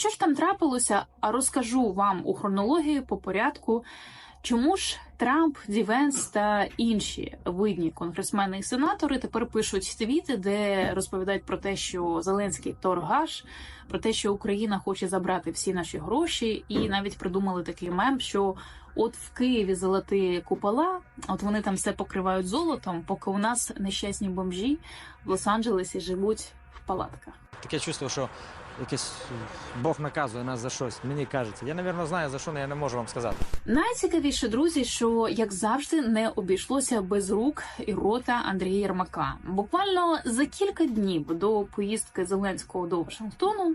що ж там трапилося? А розкажу вам у хронології по порядку. Чому ж Трамп, Дівенс та інші видні конгресмени і сенатори тепер пишуть твіти, де розповідають про те, що Зеленський торгаш, про те, що Україна хоче забрати всі наші гроші, і навіть придумали такий мем, що от в Києві золоті купола, от вони там все покривають золотом, поки у нас нещасні бомжі в Лос-Анджелесі живуть в палатках. Таке чувство, що якийсь Бог наказує нас за щось. Мені кажеться. Я, напевно, знаю за що, але я не можу вам сказати. Найцікавіше, друзі, що як завжди не обійшлося без рук і рота Андрія Єрмака. Буквально за кілька днів до поїздки Зеленського до Вашингтону,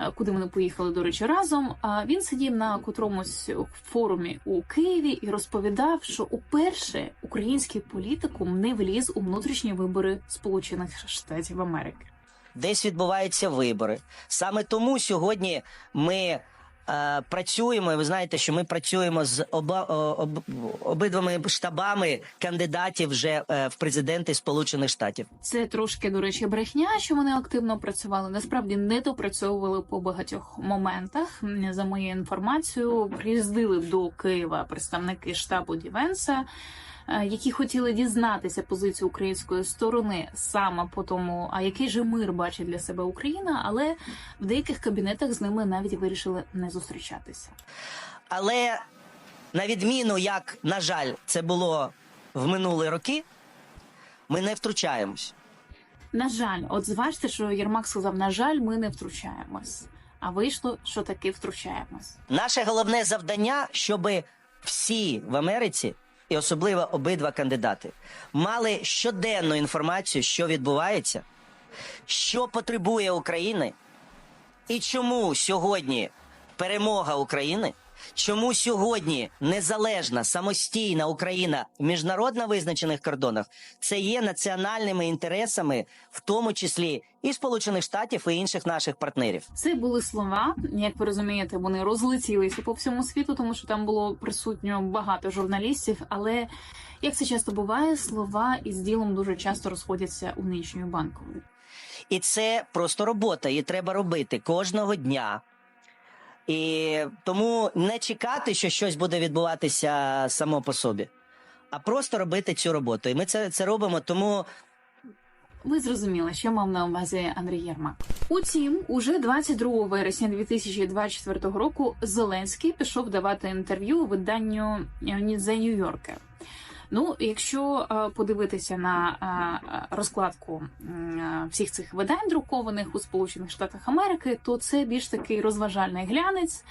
е, куди вони поїхали, до речі, разом. а Він сидів на котромусь форумі у Києві і розповідав, що уперше український політикум не вліз у внутрішні вибори Сполучених Штатів Америки. Десь відбуваються вибори. Саме тому сьогодні ми е, працюємо. Ви знаєте, що ми працюємо з оба об, обидвами штабами кандидатів вже е, в президенти Сполучених Штатів. Це трошки, до речі, брехня, що вони активно працювали. Насправді не допрацьовували по багатьох моментах. За моєю інформацією, приїздили до Києва представники штабу Дівенса. Е, Які хотіли дізнатися позицію української сторони саме по тому, а який же мир бачить для себе Україна, але в деяких кабінетах з ними навіть вирішили не зустрічатися. Але на відміну, як на жаль, це було в минулі роки, ми не втручаємось. На жаль, от зважте, що Єрмак сказав: на жаль, ми не втручаємось. А вийшло, що таки втручаємось. Наше головне завдання, щоб всі в Америці, і особливо обидва кандидати, мали щоденну інформацію, що відбувається, що потребує України, і чому сьогодні перемога України, чому сьогодні незалежна самостійна Україна в міжнародно визначених кордонах, це є національними інтересами, в тому числі і Сполучених Штатів, і інших наших партнерів. Це були слова, як ви розумієте, вони розлетілися по всьому світу, тому що там було присутньо багато журналістів. Але як це часто буває, слова із ділом дуже часто розходяться у нинішньої банкової. І це просто робота, її треба робити кожного дня. І тому не чекати, що щось буде відбуватися само по собі, а просто робити цю роботу. І ми це, це робимо, тому Ви зрозуміли, що мав на увазі Андрій Єрмак. Утім, уже 22 вересня 2024 року Зеленський пішов давати інтерв'ю виданню The New Yorker. Ну, якщо е, подивитися на е, розкладку е, всіх цих видань друкованих у Сполучених Штатах Америки, то це більш такий розважальний глянець.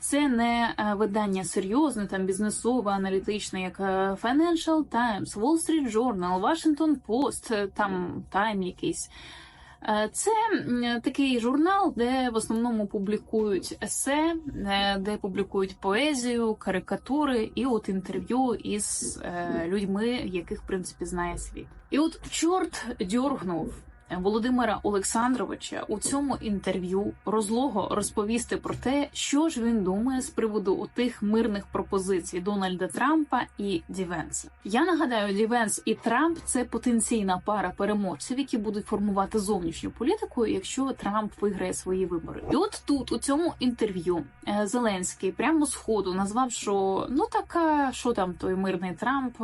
Це не видання серйозне, там бізнесове, аналітичне, як Financial Times, Wall Street Journal, Washington Post, там Time якийсь. Е, Це такий журнал, де в основному публікують есе, е, де публікують поезію, карикатури і от інтерв'ю із е, людьми, яких в принципі знає світ. І от чорт дьоргнув Володимира Олександровича у цьому інтерв'ю розлого розповісти про те, що ж він думає з приводу тих мирних пропозицій Дональда Трампа і Дівенса. Я нагадаю, Дівенс і Трамп це потенційна пара переможців, які будуть формувати зовнішню політику, якщо Трамп виграє свої вибори. І от тут у цьому інтерв'ю е, Зеленський прямо з ходу назвав, що ну така, що там той мирний Трамп.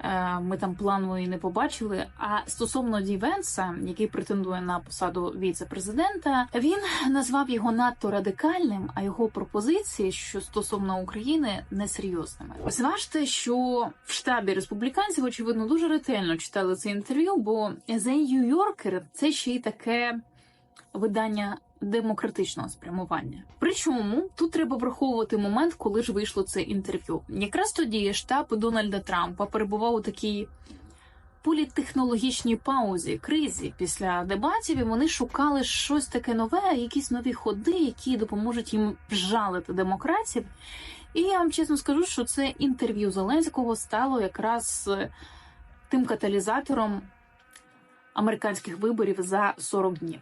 Е, Ми там плану і не побачили. А стосовно Дівенса, який претендує на посаду віце-президента, він назвав його надто радикальним, а його пропозиції, що стосовно України, несерйозними. Зважте, що в штабі республіканців очевидно дуже ретельно читали це інтерв'ю, бо The New Yorker – це ще й таке видання демократичного спрямування. Причому тут треба враховувати момент, коли ж вийшло це інтерв'ю. Якраз тоді штаб Дональда Трампа перебував у такій політтехнологічній паузі, кризі після дебатів. І вони шукали щось таке нове, якісь нові ходи, які допоможуть їм вжалити демократів. І я вам чесно скажу, що це інтерв'ю Зеленського стало якраз е, тим каталізатором американських виборів за 40 днів.